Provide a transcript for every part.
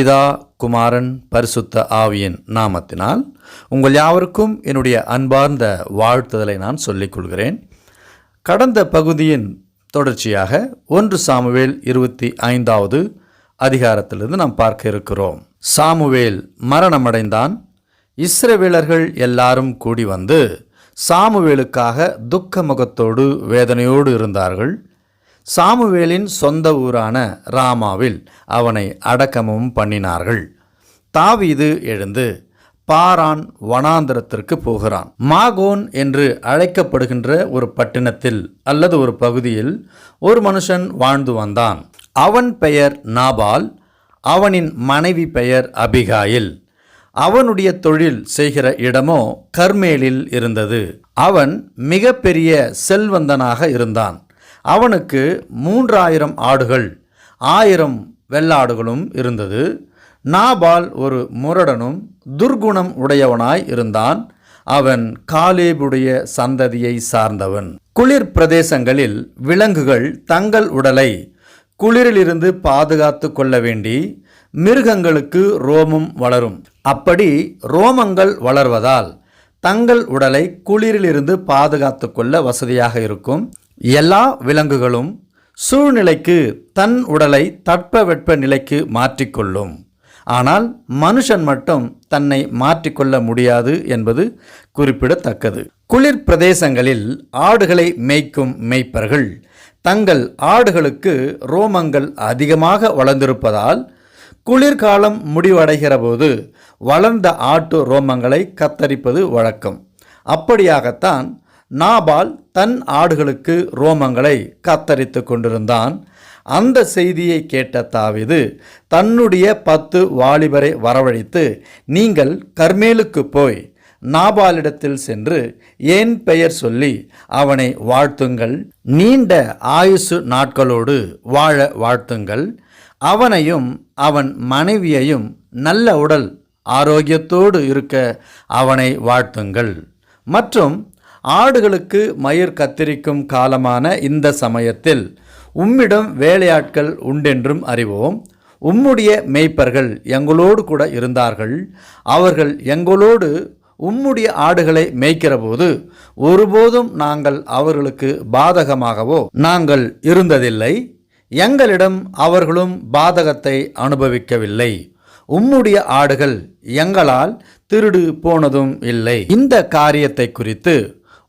பிதா குமாரன் பரிசுத்த ஆவியின் நாமத்தினால் உங்கள் யாவருக்கும் என்னுடைய அன்பார்ந்த வாழ்த்துதலை நான் சொல்லிக் கொள்கிறேன். கடந்த பகுதியின் தொடர்ச்சியாக ஒன்று சாமுவேல் இருபத்தி ஐந்தாவது அதிகாரத்திலிருந்து நாம் பார்க்க இருக்கிறோம். சாமுவேல் மரணமடைந்தான். இஸ்ரவேலர்கள் எல்லாரும் கூடி வந்து சாமுவேலுக்காக துக்க முகத்தோடு வேதனையோடு இருந்தார்கள். சாமுவேலின் சொந்த ஊரான ராமாவில் அவனை அடக்கமும் பண்ணினார்கள். தாவீது எழுந்து பாரான் வனாந்திரத்திற்கு போகிறான். மாகோன் என்று அழைக்கப்படுகின்ற ஒரு பட்டினத்தில் அல்லது ஒரு பகுதியில் ஒரு மனுஷன் வாழ்ந்து வந்தான். அவன் பெயர் நாபால் அவனின் மனைவி பெயர் அபிகாயில். அவனுடைய தொழில் செய்கிற இடமோ கர்மேலில் இருந்தது. அவன் மிகப்பெரிய செல்வந்தனாக இருந்தான். அவனுக்கு மூன்றாயிரம் ஆடுகள் ஆயிரம் வெள்ளாடுகளும் இருந்தது. நாபால் ஒரு முரடனும் துர்குணம் உடையவனாய் இருந்தான். அவன் காலேபுடைய சந்ததியை சார்ந்தவன். குளிர் பிரதேசங்களில் விலங்குகள் தங்கள் உடலை குளிரிலிருந்து பாதுகாத்து கொள்ள வேண்டி மிருகங்களுக்கு ரோமம் வளரும். அப்படி ரோமங்கள் வளர்வதால் தங்கள் உடலை குளிரிலிருந்து பாதுகாத்து கொள்ள வசதியாக இருக்கும். எல்லா விலங்குகளும் சூழ்நிலைக்கு தன் உடலை தட்பவெட்ப நிலைக்கு மாற்றிக்கொள்ளும். ஆனால் மனுஷன் மட்டும் தன்னை மாற்றிக்கொள்ள முடியாது என்பது குறிப்பிடத்தக்கது. குளிர் பிரதேசங்களில் ஆடுகளை மேய்க்கும் மேய்ப்பர்கள் தங்கள் ஆடுகளுக்கு ரோமங்கள் அதிகமாக வளர்ந்திருப்பதால் குளிர்காலம் முடிவடைகிற போது வளர்ந்த ஆட்டு ரோமங்களை கத்தரிப்பது வழக்கம். அப்படியாகத்தான் நாபால் தன் ஆடுகளுக்கு ரோமங்களை கத்தரித்து கொண்டிருந்தான். அந்த செய்தியை கேட்ட தாவிது தன்னுடைய பத்து வாலிபரை வரவழைத்து நீங்கள் கர்மேலுக்கு போய் நாபாலிடத்தில் சென்று ஏன் பெயர் சொல்லி அவனை வாழ்த்துங்கள். நீண்ட ஆயுசு நாட்களோடு வாழ வாழ்த்துங்கள். அவனையும் அவன் மனைவியையும் நல்ல உடல் ஆரோக்கியத்தோடு இருக்க அவனை வாழ்த்துங்கள். மற்றும் ஆடுகளுக்கு மயிர் கத்திரிக்கும் காலமான இந்த சமயத்தில் உம்மிடம் வேலையாட்கள் உண்டென்றும் அறிவோம். உம்முடைய மேய்ப்பர்கள் எங்களோடு கூட இருந்தார்கள். அவர்கள் எங்களோடு உம்முடைய ஆடுகளை மேய்க்கிறபோது ஒருபோதும் நாங்கள் அவர்களுக்கு பாதகமாகவோ நாங்கள் இருந்ததில்லை. எங்களிடம் அவர்களும் பாதகத்தை அனுபவிக்கவில்லை. உம்முடைய ஆடுகள் எங்களால் திருடு போனதும் இல்லை. இந்த காரியத்தை குறித்து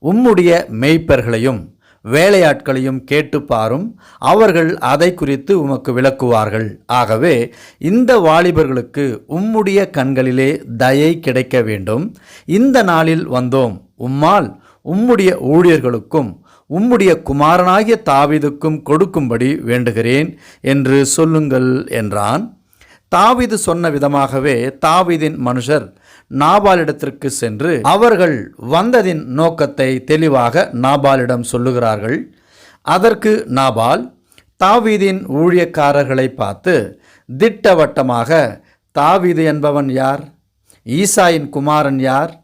உம்முடைய மெய்ப்பர்களையும் வேலையாட்களையும் கேட்டு பாரும் அவர்கள் அதை குறித்து உமக்கு விளக்குவார்கள். ஆகவே இந்த வாலிபர்களுக்கு உம்முடைய கண்களிலே தயை கிடைக்க வேண்டும். இந்த நாளில் வந்தோம். உம்மால் உம்முடைய ஊழியர்களுக்கும் உம்முடைய குமாரனாகிய தாவீதுக்கும் கொடுக்கும்படி வேண்டுகிறேன் என்று சொல்லுங்கள் என்றான். தாவிது சொன்ன விதமாகவே தாவிதின் மனுஷர் நாபாலிடத்திற்கு சென்று அவர்கள் வந்ததின் நோக்கத்தை தெளிவாக நாபாலிடம் சொல்லுகிறார்கள். அதற்கு நாபால் தாவீதின் ஊழியக்காரர்களை பார்த்து திட்டவட்டமாக தாவீது என்பவன் யார்? ஈசாயின் குமாரன் யார்?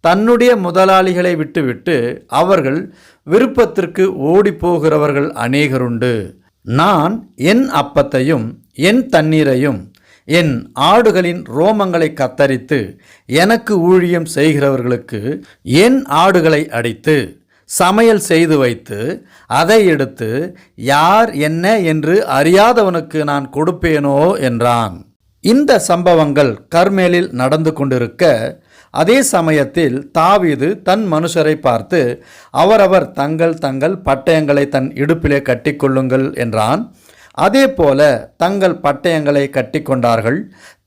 தன்னுடைய முதலாளிகளை விட்டுவிட்டு அவர்கள் விருப்பத்திற்கு ஓடிப்போகிறவர்கள் அநேகருண்டு. நான் என் அப்பத்தையும் என் தண்ணீரையும் என் ஆடுகளின் ரோமங்களை கத்தரித்து எனக்கு ஊழியம் செய்கிறவர்களுக்கு என் ஆடுகளை அடித்து சமையல் செய்து வைத்து அதை எடுத்து யார் என்ன என்று அறியாதவனுக்கு நான் கொடுப்பேனோ என்றான். இந்த சம்பவங்கள் கர்மேலில் நடந்து கொண்டிருக்க அதே சமயத்தில் தாவீது தன் மனுஷரை பார்த்து அவரவர் தங்கள் தங்கள் பட்டயங்களை தன் இடுப்பிலே கட்டிக்கொள்ளுங்கள் என்றான். அதே போல தங்கள் பட்டயங்களை கட்டிக்கொண்டார்கள்.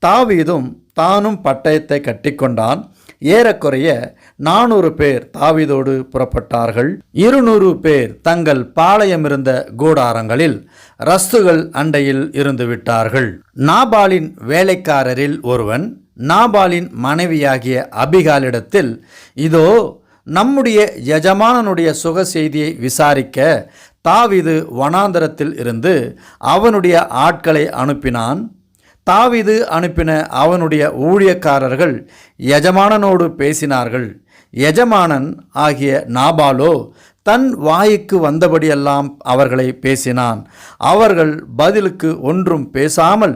தாவீதும் தானும் பட்டயத்தை கட்டிக்கொண்டான். ஏறக்குறைய நானூறு பேர் தாவீதோடு புறப்பட்டார்கள். இருநூறு பேர் தங்கள் பாளையமிருந்த கூடாரங்களில் ரஸ்துகள் அண்டையில் இருந்து விட்டார்கள். நாபாலின் வேலைக்காரரில் ஒருவன் நாபாலின் மனைவியாகிய அபிகாலிடத்தில் இதோ நம்முடைய எஜமானனுடைய சுக செய்தியை விசாரிக்க தாவிது வனாந்தரத்தில் இருந்து அவனுடைய ஆட்களை அனுப்பினான். தாவிது அனுப்பின அவனுடைய ஊழியக்காரர்கள் எஜமானனோடு பேசினார்கள். எஜமானன் ஆகிய நாபாலோ தன் வாய்க்கு வந்தபடியெல்லாம் அவர்களை பேசினான். அவர்கள் பதிலுக்கு ஒன்றும் பேசாமல்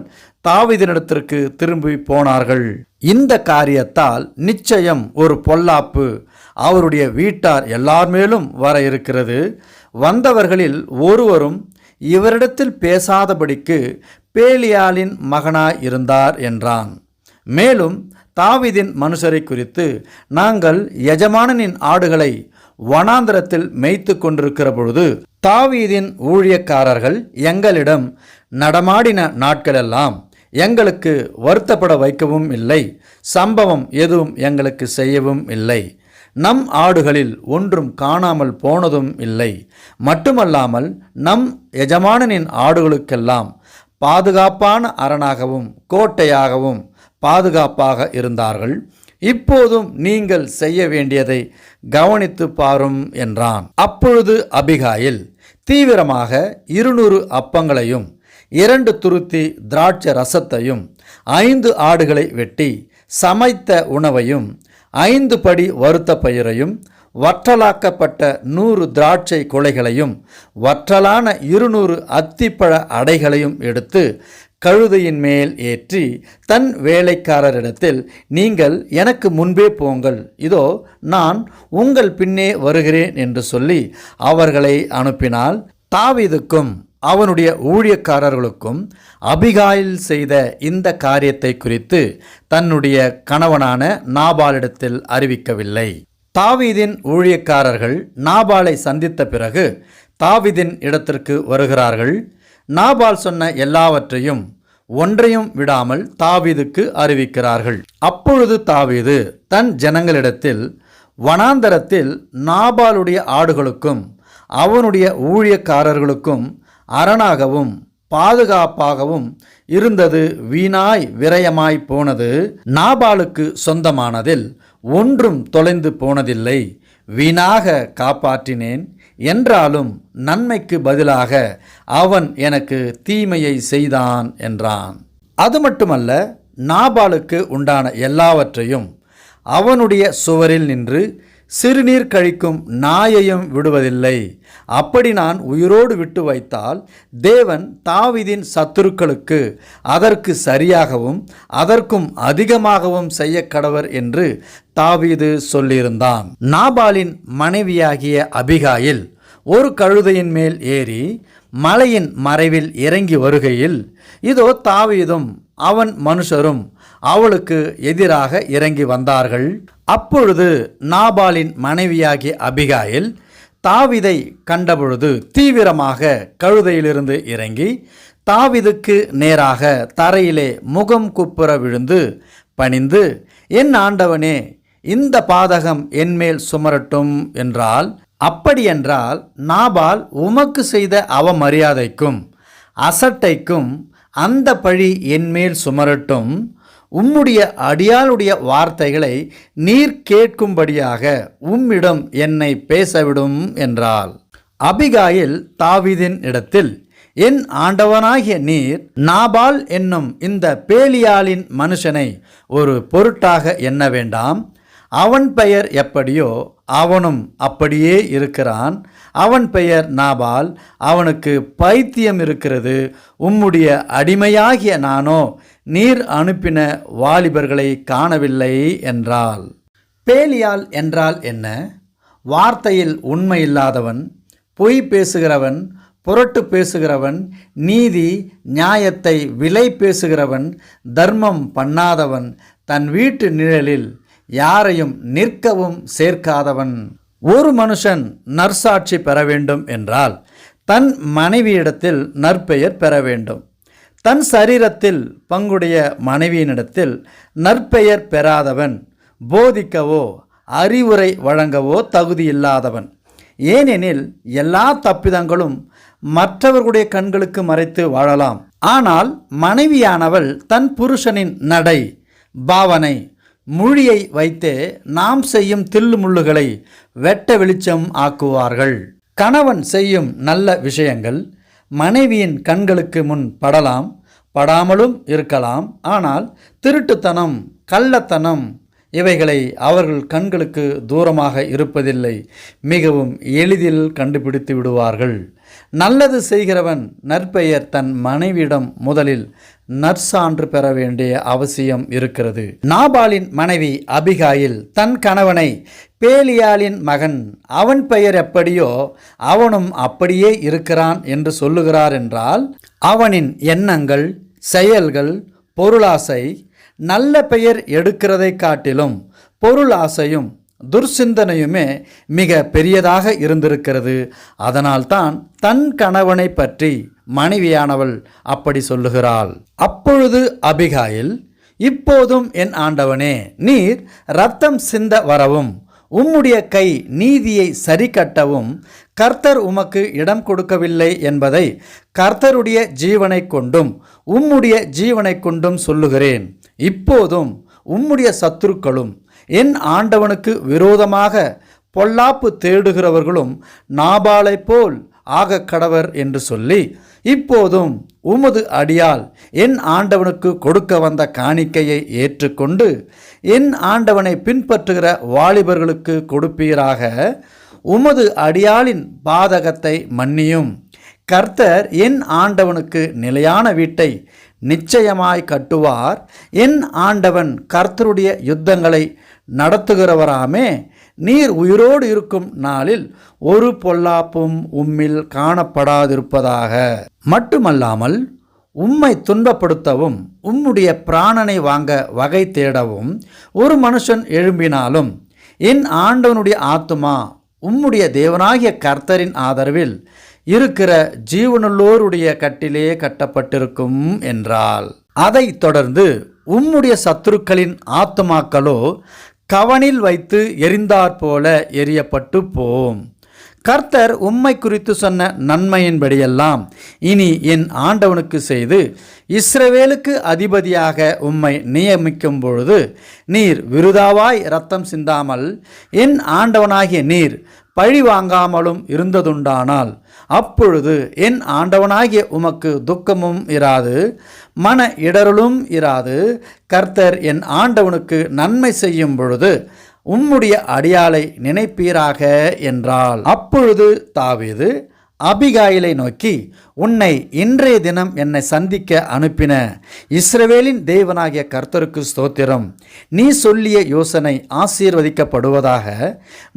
தாவிதினிடத்திற்கு திரும்பி போனார்கள். இந்த காரியத்தால் நிச்சயம் ஒரு பொல்லாப்பு. அவருடைய வீட்டார் எல்லார் மேலும் வர இருக்கிறது. வந்தவர்களில் ஒருவரும் இவரிடத்தில் பேசாதபடிக்கு பேலியாலின் மகனாய் இருந்தார் என்றான். மேலும் தாவிதின் மனுஷரை குறித்து நாங்கள் எஜமானனின் ஆடுகளை வனாந்திரத்தில் மேய்த்து கொண்டிருக்கிற பொழுது தாவீதின் ஊழியக்காரர்கள் எங்களிடம் நடமாடின நாட்களெல்லாம் எங்களுக்கு வருத்தப்பட வைக்கவும் இல்லை சம்பவம் எதுவும் எங்களுக்கு செய்யவும் இல்லை. நம் ஆடுகளில் ஒன்றும் காணாமல் போனதும் இல்லை. மட்டுமல்லாமல் நம் எஜமானனின் ஆடுகளுக்கெல்லாம் பாதுகாப்பான அரணாகவும் கோட்டையாகவும் பாதுகாப்பாக இருந்தார்கள். இப்போதும் நீங்கள் செய்ய வேண்டியதை கவனித்து பாரும் என்றான். அப்பொழுது அபிகாயில் தீவிரமாக இருநூறு அப்பங்களையும் இரண்டு துருத்தி திராட்சை ரசத்தையும் ஐந்து ஆடுகளை வெட்டி சமைத்த உணவையும் ஐந்து படி வறுத்த பயிரையும் வற்றலாக்கப்பட்ட நூறு திராட்சை குலைகளையும் வற்றலான இருநூறு அத்திப்பழ அடைகளையும் எடுத்து கழுதையின் மேல் ஏற்றி தன் வேலைக்காரரிடத்தில் நீங்கள் எனக்கு முன்பே போங்கள். இதோ நான் உங்கள் பின்னே வருகிறேன் என்று சொல்லி அவர்களை அனுப்பினால் தாவிதுக்கும் அவனுடைய ஊழியக்காரர்களுக்கும் அபிகாயில் செய்த இந்த காரியத்தை குறித்து தன்னுடைய கணவனான நாபாலிடத்தில் அறிவிக்கவில்லை. தாவீதின் ஊழியக்காரர்கள் நாபாலை சந்தித்த பிறகு தாவீதின் இடத்திற்கு வருகிறார்கள். நாபால் சொன்ன எல்லாவற்றையும் ஒன்றையும் விடாமல் தாவீதுக்கு அறிவிக்கிறார்கள். அப்பொழுது தாவீது தன் ஜனங்களிடத்தில் வனாந்தரத்தில் நாபாலுடைய ஆடுகளுக்கும் அவனுடைய ஊழியக்காரர்களுக்கும் அரணாகவும் பாதுகாப்பாகவும் இருந்தது வீணாய் விரயமாய் போனது நாபாலுக்கு சொந்தமானதில் ஒன்றும் தொலைந்து போனதில்லை. வீணாக காப்பாற்றினேன். என்றாலும் நன்மைக்கு பதிலாக அவன் எனக்கு தீமையை செய்தான் என்றான். அது மட்டுமல்ல நாபாலுக்கு உண்டான எல்லாவற்றையும் அவனுடைய சுவரில் நின்று சிறுநீர் கழிக்கும் நாயையும் விடுவதில்லை. அப்படி நான் உயிரோடு விட்டு வைத்தால் தேவன் தாவிதின் சத்துருக்களுக்கு அதற்கு சரியாகவும் அதற்கும் அதிகமாகவும் செய்ய கடவர் என்று தாவீது சொல்லியிருந்தான். நாபாலின் மனைவியாகிய அபிகாயில் ஒரு கழுதையின் மேல் ஏறி மலையின் மறைவில் இறங்கி வருகையில் இதோ தாவீதும் அவன் மனுஷரும் அவளுக்கு எதிராக இறங்கி வந்தார்கள். அப்பொழுது நாபாலின் மனைவியாகிய அபிகாயில் தாவிதை கண்டபொழுது தீவிரமாக கழுதையிலிருந்து இறங்கி தாவிதுக்கு நேராக தரையிலே முகம் குப்புற விழுந்து பணிந்து என் ஆண்டவனே இந்த பாதகம் என்மேல் சுமரட்டும் என்றால் அப்படியென்றால் நாபால் உமக்கு செய்த அவமரியாதைக்கும் அசட்டைக்கும் அந்த பழி என்மேல் சுமரட்டும் உம்முடைய அடியாளுடைய வார்த்தைகளை நீர் கேட்கும்படியாக உம்மிடம் என்னை பேசவிடும் என்றாள். அபிகாயில் தாவீதின் இடத்தில் என் ஆண்டவனாகிய நீர் நாபால் என்னும் இந்த பேலியாளின் மனுஷனை ஒரு பொருட்டாக எண்ண வேண்டாம். அவன் பெயர் எப்படியோ அவனும் அப்படியே இருக்கிறான். அவன் பெயர் நாபால். அவனுக்கு பைத்தியம் இருக்கிறது. உம்முடைய அடிமையாகிய நானோ நீர் அனுப்பின வாலிபர்களை காணவில்லை என்றாள். பேலியால் என்றால் என்ன? வார்த்தையில் உண்மை இல்லாதவன் பொய் பேசுகிறவன் புரட்டு பேசுகிறவன் நீதி நியாயத்தை விலை பேசுகிறவன் தர்மம் பண்ணாதவன் தன் வீட்டு நிழலில் யாரையும் நிற்கவும் சேர்க்காதவன். ஒரு மனுஷன் நற்சாட்சி பெற வேண்டும் என்றால் தன் மனைவியிடத்தில் நற்பெயர் பெற வேண்டும். தன் சரீரத்தில் பங்குடைய மனைவியினிடத்தில் நற்பெயர் பெறாதவன் போதிக்கவோ அறிவுரை வழங்கவோ தகுதியில்லாதவன் ஏனெனில் எல்லா தப்பிதங்களும் மற்றவர்களுடைய கண்களுக்கு மறைத்து வாழலாம். ஆனால் மனைவியானவள் தன் புருஷனின் நடை பாவனை மொழியை வைத்தே நாம் செய்யும் தில்லு முள்ளுகளை வெட்ட வெளிச்சம் ஆக்குவார்கள். கணவன் செய்யும் நல்ல விஷயங்கள் மனைவியின் கண்களுக்கு முன் படலாம் படாமலும் இருக்கலாம். ஆனால் திருட்டுத்தனம் கள்ளத்தனம் இவைகளை அவர்கள் கண்களுக்கு தூரமாக இருப்பதில்லை. மிகவும் எளிதில் கண்டுபிடித்து விடுவார்கள். நல்லது செய்கிறவன் நற்பெயர் தன் மனைவியிடம் முதலில் நற்சான்று பெற வேண்டிய அவசியம் இருக்கிறது. நாபாலின் மனைவி அபிகாயில் தன் கணவனை பேலியாளின் மகன் அவன் பெயர் எப்படியோ அவனும் அப்படியே இருக்கிறான் என்று சொல்லுகிறார் என்றால் அவனின் எண்ணங்கள் செயல்கள் பொருளாசை நல்ல பெயர் எடுக்கிறதை காட்டிலும் பொருளாசையும் துர்சிந்தனையுமே மிக பெரியதாக இருந்திருக்கிறது. அதனால்தான் தன் கணவனை பற்றி மனைவியானவள் அப்படி சொல்லுகிறாள். அப்பொழுது அபிகாயில் இப்போதும் என் ஆண்டவனே நீர் ரத்தம் சிந்த வரவும் உம்முடைய கை நீதியை சரி கட்டவும் கர்த்தர் உமக்கு இடம் கொடுக்கவில்லை என்பதை கர்த்தருடைய ஜீவனை கொண்டும் உம்முடைய ஜீவனை கொண்டும் சொல்லுகிறேன். இப்போதும் உம்முடைய சத்துருக்களும் என் ஆண்டவனுக்கு விரோதமாக பொல்லாப்பு தேடுகிறவர்களும் நாபாலைப் போல் ஆக கடவர் என்று சொல்லி இப்போதும் உமது அடியால் என் ஆண்டவனுக்கு கொடுக்க வந்த காணிக்கையை ஏற்றுக்கொண்டு என் ஆண்டவனை பின்பற்றுகிற வாலிபர்களுக்கு கொடுப்பீராக உமது அடியாளின் பாதகத்தை மன்னியும். கர்த்தர் என் ஆண்டவனுக்கு நிலையான வீட்டை நிச்சயமாய் கட்டுவார். என் ஆண்டவன் கர்த்தருடைய யுத்தங்களை நடத்துகிறவராமே. நீர் உயிரோடு இருக்கும் நாளில் ஒரு பொல்லாப்பும் உம்மில் காணப்படாதிருப்பதாக. மட்டுமல்லாமல் உம்மை துன்பப்படுத்தவும் உம்முடைய பிராணனை வாங்க வகை தேடவும் ஒரு மனுஷன் எழும்பினாலும் என் ஆண்டவனுடைய ஆத்துமா உம்முடைய தேவனாகிய கர்த்தரின் ஆதரவில் இருக்கிற ஜீவனுள்ளோருடைய கட்டிலே கட்டப்பட்டிருக்கும் என்றால் அதைத் தொடர்ந்து உம்முடைய சத்துருக்களின் ஆத்துமாக்களோ கவனில் வைத்து எரிந்தாற்போல எரியப்பட்டு போம். கர்த்தர் உம்மை குறித்து சொன்ன நன்மையின்படியெல்லாம் இனி என் ஆண்டவனுக்கு செய்து இஸ்ரவேலுக்கு அதிபதியாக உம்மை நியமிக்கும் பொழுது நீர் விருதாவாய் ரத்தம் சிந்தாமல் என் ஆண்டவனாகிய நீர் பழி வாங்காமலும் இருந்ததுண்டானால் அப்பொழுது என் ஆண்டவனாகிய உமக்கு துக்கமும் இராது மன இடருளும் இராது. கர்த்தர் என் ஆண்டவனுக்கு நன்மை செய்யும் பொழுது உம்முடைய அடியாளை நினைப்பீராக என்றால் அப்பொழுது தாவீது அபிகாயிலை நோக்கி உன்னை இன்றைய தினம் என்னை சந்திக்க அனுப்பின இஸ்ரவேலின் தேவனாகிய கர்த்தருக்கு ஸ்தோத்திரம். நீ சொல்லிய யோசனை ஆசீர்வதிக்கப்படுவதாக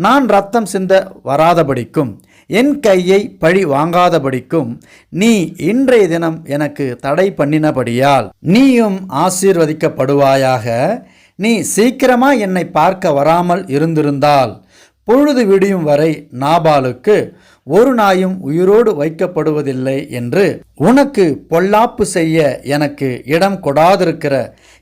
நான் ரத்தம் சிந்த வராதபடிக்கும் என் கையை பழி வாங்காதபடிக்கும் நீ இன்றைய தினம் எனக்கு தடை பண்ணினபடியால் நீயும் ஆசீர்வதிக்கப்படுவாயாக. நீ சீக்கிரமா என்னை பார்க்க வராமல் இருந்திருந்தால் பொழுது விடியும் வரை நாபாலுக்கு ஒரு நாயும் உயிரோடு வைக்கப்படுவதில்லை என்று உனக்கு பொல்லாப்பு செய்ய எனக்கு இடம் கொடாதிருக்கிற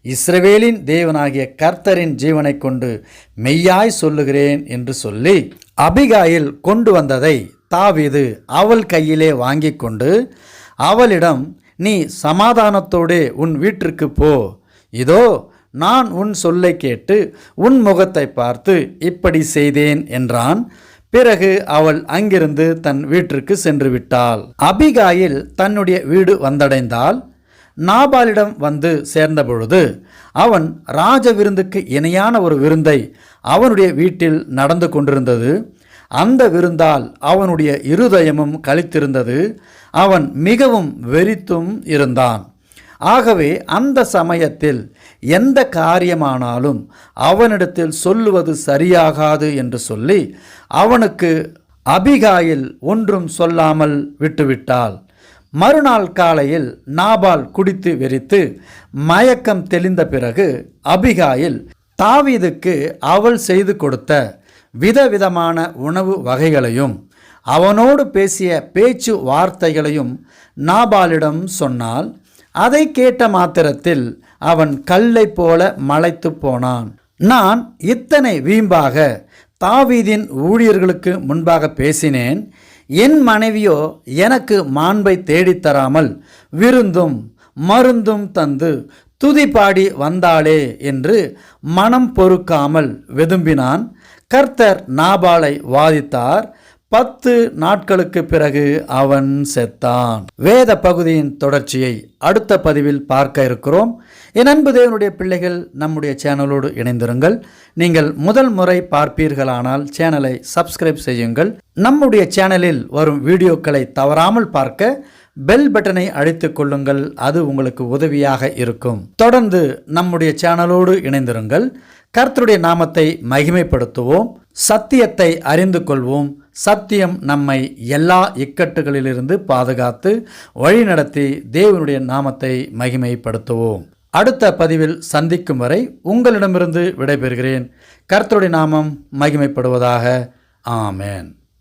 இஸ்ரவேலின் தேவனாகிய கர்த்தரின் ஜீவனை கொண்டு மெய்யாய் சொல்லுகிறேன் என்று சொல்லி அபிகாயில் கொண்டு வந்ததை தாவிது அவள் கையிலே வாங்கி கொண்டு அவளிடம் நீ சமாதானத்தோடே உன் வீட்டிற்கு போ. இதோ நான் உன் சொல்லை கேட்டு உன் முகத்தை பார்த்து இப்படி செய்தேன் என்றான். பிறகு அவள் அங்கிருந்து தன் வீட்டிற்கு சென்று விட்டாள். அபிகாயில் தன்னுடைய வீடு வந்தடைந்தால் நாபாலிடம் வந்து சேர்ந்தபொழுது அவன் ராஜ விருந்துக்கு இணையான ஒரு விருந்தை அவனுடைய வீட்டில் நடந்து கொண்டிருந்தது. அந்த விருந்தால் அவனுடைய இருதயமும் கழித்திருந்தது அவன் மிகவும் வெறித்தும் இருந்தான். ஆகவே அந்த சமயத்தில் எந்த காரியமானாலும் அவனிடத்தில் சொல்லுவது சரியாகாது என்று சொல்லி அவனுக்கு அபிகாயில் ஒன்றும் சொல்லாமல் விட்டுவிட்டாள். மறுநாள் காலையில் நாபால் குடித்து வெறித்து மயக்கம் தெளிந்த பிறகு அபிகாயில் தாவீதுக்கு அவள் செய்து கொடுத்த விதவிதமான உணவு வகைகளையும் அவனோடு பேசிய பேச்சு வார்த்தைகளையும் நாபாலிடம் சொன்னால் அதை கேட்ட மாத்திரத்தில் அவன் கல்லை போல மலைத்து போனான். நான் இத்தனை வீம்பாக தாவீதின் ஊழியர்களுக்கு முன்பாக பேசினேன். என் மனைவியோ எனக்கு மாண்பை தேடித்தராமல் விருந்தும் மருந்தும் தந்து துதி பாடி வந்தாளே என்று மனம் பொறுக்காமல் வெதும்பினான் கர்த்தர் நாபாலை வாதித்தார். பத்து நாட்களுக்கு பிறகு அவன் செத்தான். வேத பகுதியின் தொடர்ச்சியை அடுத்த பதிவில் பார்க்க இருக்கிறோம். என் அன்பு தேவனுடைய பிள்ளைகள் நம்முடைய சேனலோடு இணைந்திருங்கள். நீங்கள் முதல் முறை பார்ப்பீர்களானால் சேனலை சப்ஸ்கிரைப் செய்யுங்கள். நம்முடைய சேனலில் வரும் வீடியோக்களை தவறாமல் பார்க்க பெல் பட்டனை அழைத்துக் கொள்ளுங்கள். அது உங்களுக்கு உதவியாக இருக்கும். தொடர்ந்து நம்முடைய சேனலோடு இணைந்திருங்கள். கர்த்தருடைய நாமத்தை மகிமைப்படுத்துவோம். சத்தியத்தை அறிந்து கொள்வோம். சத்தியம் நம்மை எல்லா இக்கட்டுகளிலிருந்து பாதுகாத்து வழிநடத்தி தேவனுடைய நாமத்தை மகிமைப்படுத்துவோம். அடுத்த பதிவில் சந்திக்கும் வரை உங்களிடமிருந்து விடைபெறுகிறேன். கர்த்தருடைய நாமம் மகிமைப்படுவதாக. ஆமேன்.